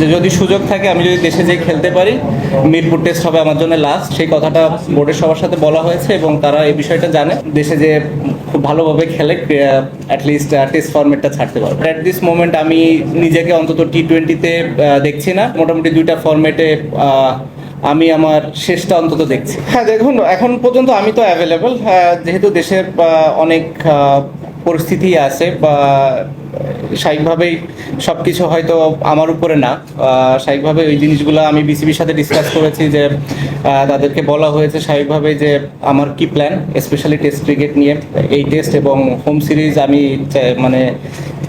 যে যদি সুযোগ থাকে, আমি যদি দেশে যেয়ে খেলতে পারি, মিরপুর টেস্ট হবে আমার জন্য লাস্ট সেই কথাটা বোর্ডের সবার সাথে বলা হয়েছে এবং তারা এই বিষয়টা জানে। দেশে যে খুব ভালোভাবে খেলে অ্যাটলিস্ট টেস্ট ফরম্যাটটা ছাড়তে পারবে। অ্যাট দিস মোমেন্ট আমি নিজেকে অন্তত টি টোয়েন্টিতে দেখছি না। মোটামুটি দুইটা ফরম্যাটে আমি আমার শেষটা অন্তত দেখছি। হ্যাঁ দেখুন, এখন পর্যন্ত আমি তো অ্যাভেলেবল যেহেতু দেশের অনেক পরিস্থিতি আছে বা স্বাভাবিকভাবেই সব কিছু হয়তো আমার উপরে না। স্বাভাবিকভাবে ওই জিনিসগুলো আমি বিসিবির সাথে ডিসকাস করেছি যে তাদেরকে বলা হয়েছে স্বাভাবিকভাবে যে আমার কি প্ল্যান স্পেশালি টেস্ট ক্রিকেট নিয়ে। এই টেস্ট এবং হোম সিরিজ আমি মানে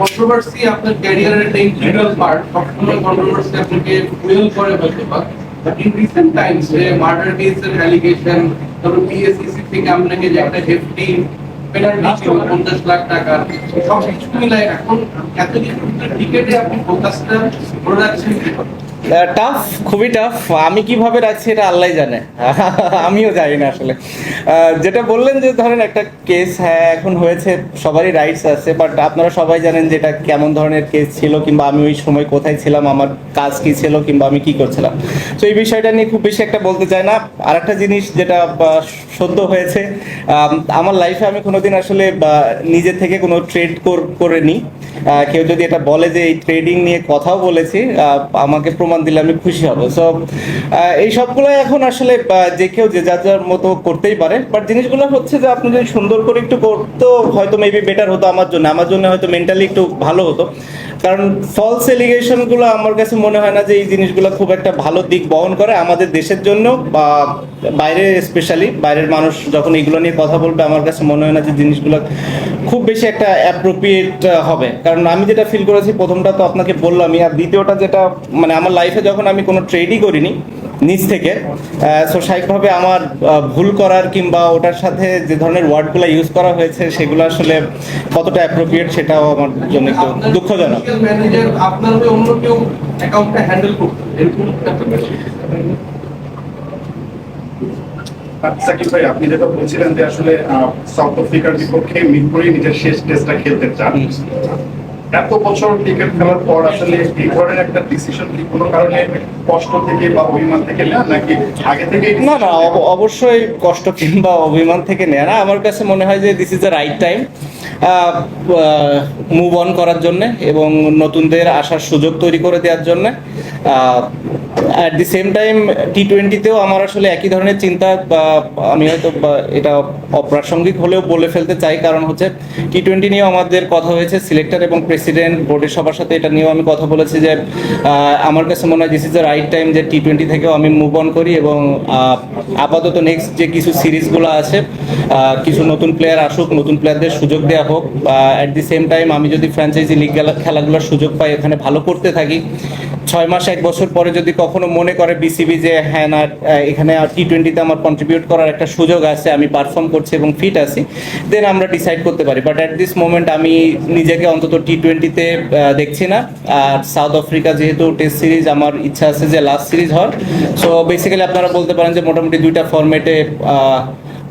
কন্ট্রোভার্সি আপনার ক্যারিয়ারের একটা ইন্টিগ্রাল পার্ট সবসময় কন্ট্রোভার্সি আপনাকে ফুয়েল করে হয়তো বা ইন রিসেন্ট টাইমস যে মার্ডার কেসের অ্যালিগেশন তারপর পিএসসিসি থেকে আপনাকে যে একটা হেফটি পেনাল্টি পঞ্চাশ লাখ টাকা সব কিছু মিলায় এখন এত কিছু ক্রিকেটে আপনি ফোকাসটা করে রাখছেন? টাফ খুবই টাফ আমি কীভাবে রাখছি এটা আল্লাহ জানে। আমিও জানি না আসলে। যেটা বললেন যে ধরেন একটা কেস হ্যাঁ এখন হয়েছে সবারই রাইটস আছে বাট আপনারা সবাই জানেন যে এটা কেমন ধরনের কেস ছিল কিংবা আমি ওই সময় কোথায় ছিলাম আমার কাজ কি ছিল কিংবা আমি কি করছিলাম। তো এই বিষয়টা নিয়ে খুব বেশি একটা বলতে চাই না। আর একটা জিনিস যেটা সদ্য হয়েছে আম, আমার লাইফে আমি কোনোদিন আসলে নিজে থেকে কোনো ট্রেড করে নিই কেউ যদি এটা বলে যে এই ট্রেডিং নিয়ে কথাও বলেছি আমাকে প্রমাণ দিলে আমি খুশি হব। সো এই সবগুলো এখন আসলে যে কেউ যে যার যার মতো করতেই পারে। বাট জিনিসগুলো হচ্ছে যে আপনি যদি সুন্দর করে একটু করতো, হয়তো মেবি বেটার হতো আমার জন্য। আমার জন্য হয়তো মেন্টালি একটু ভালো হতো। কারণ ফলস এলিগেশনগুলো আমার কাছে মনে হয় না যে এই জিনিসগুলো খুব একটা ভালো দিক বহন করে আমাদের দেশের জন্য বা বাইরে স্পেশালি বাইরের মানুষ যখন এগুলো নিয়ে কথা বলবে, আমার কাছে মনে হয় না যে জিনিসগুলো খুব বেশি একটা অ্যাপ্রোপ্রিয়েট হবে। কারণ আমি যেটা ফিল করেছি, প্রথমটা তো আপনাকে বললামই, আর দ্বিতীয়টা যেটা মানে আমার লাইফে যখন আমি কোনো ট্রেডই করিনি নিজ থেকে সো স্বাভাবিকভাবে আমার ভুল করার কিংবা ওটার সাথে যে ধরনের ওয়ার্ডগুলো ইউজ করা হয়েছে সেগুলো আসলে কতটা অ্যাপ্রোপ্রিয়েট সেটাও আমার জন্য একটু দুঃখজনক। ম্যানেজার আপনার অন্য কেউ অ্যাকাউন্টটা হ্যান্ডেল করতে এরকম একটা ব্যাপার। সাকিব ভাই আপনি যেটা বলছিলেন যে আসলে সাউথ আফ্রিকার বিপক্ষে মিরপুরে নিজের শেষ টেস্টটা খেলতে চান। এত বছর ক্রিকেট খেলার পর আসলে এই ধরনের একটা ডিসিশন কি কোনো কারণে কষ্ট থেকে বা অভিমান থেকে নেন নাকি আগে থেকে না না অবশ্যই কষ্ট কিংবা অভিমান থেকে নেয় না আমার কাছে মনে হয় যে this is the right time move on করার জন্য এবং নতুনদের আসার সুযোগ তৈরি করে দেওয়ার জন্য। At the same time T টোয়েন্টিতেও আমার আসলে একই ধরনের চিন্তা বা আমি হয়তো এটা অপ্রাসঙ্গিক হলেও বলে ফেলতে চাই। কারণ হচ্ছে টি টোয়েন্টি নিয়েও আমাদের কথা হয়েছে সিলেক্টর এবং প্রেসিডেন্ট বোর্ডের সবার সাথে এটা নিয়েও আমি কথা বলেছি যে আমার কাছে মনে হয় this is the right time যে টি টোয়েন্টি থেকেও আমি মুভ অন করি এবং আপাতত নেক্সট যে কিছু সিরিজগুলো আছে কিছু নতুন প্লেয়ার আসুক, নতুন প্লেয়ারদের সুযোগ দেওয়া হোক অ্যাট দি সেম টাইম আমি যদি ফ্র্যাঞ্চাইজি লিগ খেলাগুলোর সুযোগ পাই, এখানে ভালো করতে থাকি ছয় মাস, এক বছর পরে যদি কখনো মনে করে বিসিবি যে হ্যাঁ না এখানে টি টোয়েন্টিতে আমার কন্ট্রিবিউট করার একটা সুযোগ আছে, আমি পারফর্ম করছি এবং ফিট আছি দেন আমরা ডিসাইড করতে পারি। বাট অ্যাট দিস মোমেন্ট আমি নিজেকে অন্তত টি টোয়েন্টিতে দেখছি না। আর সাউথ আফ্রিকা যেহেতু টেস্ট সিরিজ আমার ইচ্ছা আছে যে লাস্ট সিরিজ হওয়ার। সো বেসিক্যালি আপনারা বলতে পারেন যে মোটামুটি দুইটা ফরম্যাটে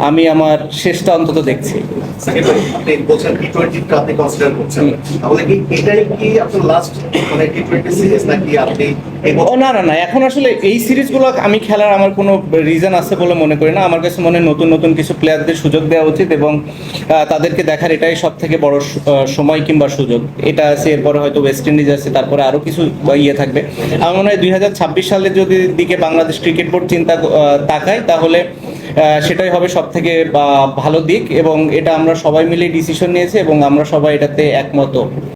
আমি আমার শেষটা অন্তত দেখছি। মানে না না না এখন আসলে এই সিরিজগুলো আমি খেলার আমার কোনো রিজন আছে বলে মনে করি না। আমার কাছে মনে নতুন নতুন কিছু প্লেয়ারদের সুযোগ দেওয়া উচিত এবং তাদেরকে দেখার এটাই সব থেকে বড় সময় কিংবা সুযোগ। এটা আছে এরপরে হয়তো ওয়েস্ট ইন্ডিজ আছে তারপরে আরও কিছু ইয়ে থাকবে। আমার মনে হয় দুই হাজার ছাব্বিশ সালের যদি দিকে বাংলাদেশ ক্রিকেট বোর্ড চিন্তা তাকায় তাহলে সেটাই হবে সব থেকে ভালো দিক, এবং এটা আমরা সবাই মিলে ডিসিশন নিয়েছি, এবং আমরা সবাই এটাতে একমত।